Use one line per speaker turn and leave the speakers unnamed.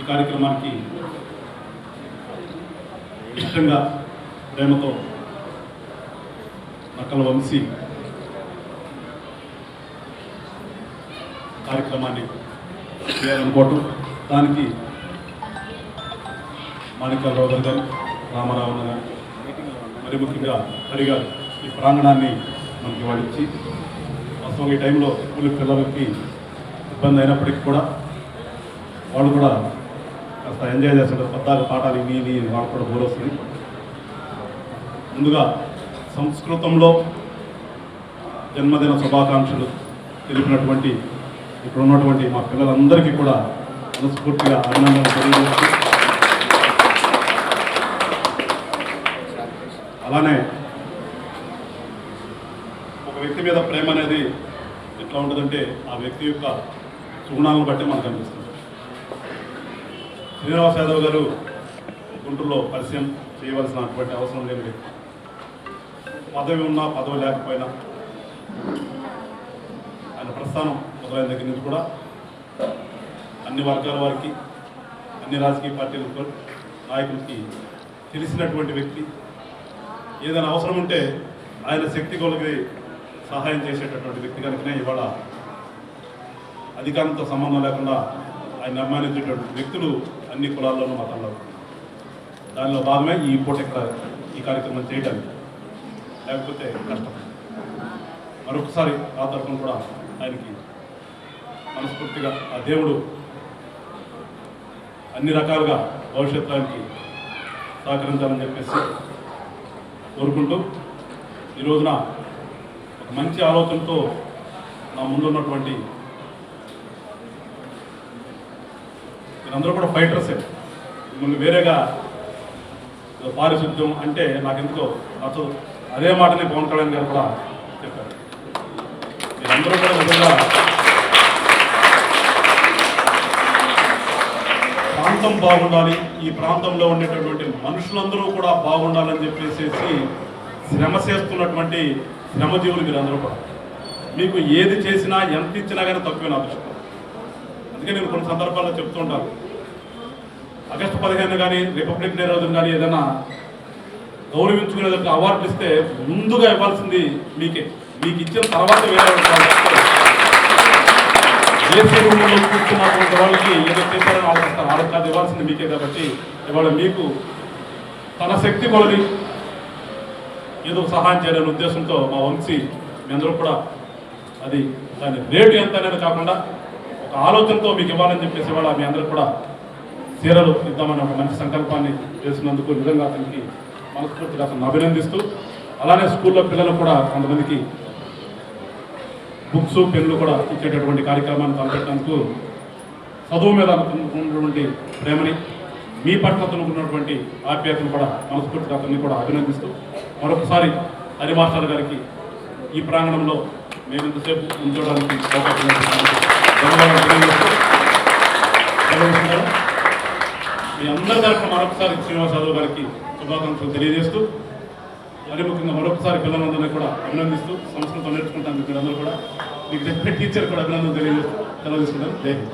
ఈ కార్యక్రమానికి ఇష్టంగా ప్రేమతో నక్కల వంశీ కార్యక్రమాన్ని చేయాలనుకోవటం. దానికి మాణిక్యాలరావు గారు గారు రామారావు గారు మరి ముఖ్యంగా హరి గారు ఈ ప్రాంగణాన్ని మనకి వాడించి ఇచ్చి వాస్తవంగా ఈ టైంలో స్కూల్ పిల్లలకి ఇబ్బంది అయినప్పటికీ కూడా వాళ్ళు కూడా కాస్త ఎంజాయ్ చేస్తారు పద్దాలు పాఠాలు ఇవి ఇవి వాళ్ళకు కూడా బోర్ వస్తుంది. ముందుగా సంస్కృతంలో జన్మదిన శుభాకాంక్షలు తెలిపినటువంటి ఇక్కడ ఉన్నటువంటి మా పిల్లలందరికీ కూడా మనస్ఫూర్తిగా అభినందన తెలియజేస్తూ. అలానే ఒక వ్యక్తి మీద ప్రేమ అనేది ఎట్లా ఉంటుందంటే ఆ వ్యక్తి యొక్క సుగుణాలను బట్టి మనకు అనిపిస్తుంది. శ్రీనివాస్ యాదవ్ గారు గుంటూరులో పరిచయం చేయవలసినటువంటి అవసరం లేని వ్యక్తి పదవి ఉన్నా పదవి లేకపోయినా ఆయన ప్రస్థానం మొదలైన దగ్గర నుంచి కూడా అన్ని వర్గాల వారికి అన్ని రాజకీయ పార్టీలకు నాయకులకి తెలిసినటువంటి వ్యక్తి. ఏదైనా అవసరం ఉంటే ఆయన శక్తి కొలకి సహాయం చేసేటటువంటి వ్యక్తి కనుకనే ఇవాళ అధికారంతో సంబంధం లేకుండా ఆయన అభిమానించేటటువంటి వ్యక్తులు అన్ని కులాల్లోనూ మతాల్లో దానిలో భాగమే ఈ పూట ఇక్కడ ఈ కార్యక్రమం చేయడానికి లేకపోతే కష్టం. మరొకసారి ఆ తరఫున కూడా ఆయనకి మనస్ఫూర్తిగా ఆ దేవుడు అన్ని రకాలుగా భవిష్యత్తుకి సహకరించాలని చెప్పేసి కోరుకుంటూ ఈ రోజున ఒక మంచి ఆలోచనతో నా ముందున్నటువంటి మీరందరూ కూడా ఫైటర్సే మిమ్మల్ని వేరేగా పారిశుద్ధ్యం అంటే నాకు ఎందుకో నాతో అదే మాటనే పవన్ కళ్యాణ్ గారు కూడా చెప్పారు. మీరందరూ కూడా నిజంగా ప్రాంతం బాగుండాలి ఈ ప్రాంతంలో ఉండేటటువంటి మనుషులందరూ కూడా బాగుండాలని చెప్పేసి శ్రమ చేస్తున్నటువంటి శ్రమజీవులు మీరందరూ కూడా. మీకు ఏది చేసినా ఎంత ఇచ్చినా కానీ తక్కువ నా దృష్టిలో అందుకే నేను కొన్ని సందర్భాల్లో చెప్తుంటాను ఆగస్టు పదిహేను కానీ రిపబ్లిక్ డే రోజున కానీ ఏదైనా గౌరవించుకునేందుకు అవార్డు ఇస్తే ముందుగా ఇవ్వాల్సింది మీకే. మీకు ఇచ్చిన తర్వాత వేరే వాళ్ళకి ఇస్తారు. కూర్చున్నటువంటి వాళ్ళకి ఏదో చేశారని ఆలోచిస్తారు. వాళ్ళకి కాదు ఇవ్వాల్సింది మీకే కాబట్టి ఇవాళ మీకు తన శక్తి కొలది. ఏదో సహాయం చేయాలనే ఉద్దేశంతో మా వంశీ మీ అందరూ కూడా అది దాని రేటు ఎంత అనేది కాకుండా ఒక ఆలోచనతో మీకు ఇవ్వాలని చెప్పేసి ఇవాళ మీ అందరికి కూడా చీరలు ఇద్దామని ఒక మంచి సంకల్పాన్ని చేసినందుకు నిజంగా అతనికి మనస్ఫూర్తిగా అతను అభినందిస్తూ అలానే స్కూల్లో పిల్లలు కూడా కొంతమందికి బుక్స్ పెన్లు కూడా ఇచ్చేటటువంటి కార్యక్రమాన్ని తలపెట్టడానికి చదువు మీద అనుకున్నటువంటి ప్రేమని మీ పట్ల ఉన్నటువంటి ఆప్యాయతను కూడా మనస్ఫూర్తిగా అతన్ని కూడా అభినందిస్తూ మరొకసారి హరి మాస్టర్ గారికి ఈ ప్రాంగణంలో మేము ఇంతసేపు ఉంచడానికి అవకాశం మీ అందరి తరఫున మరొకసారి శ్రీనివాస్ యాదవ్ గారికి శుభాకాంక్షలు తెలియజేస్తూ మరి ముఖ్యంగా మరొకసారి పిల్లలందరినీ కూడా అభినందిస్తూ సంస్కృతం నేర్చుకుంటాను మీరందరూ కూడా మీకు చెప్పే టీచర్ కూడా అభినందన తెలియజేస్తూ సెలవు జై హింద్.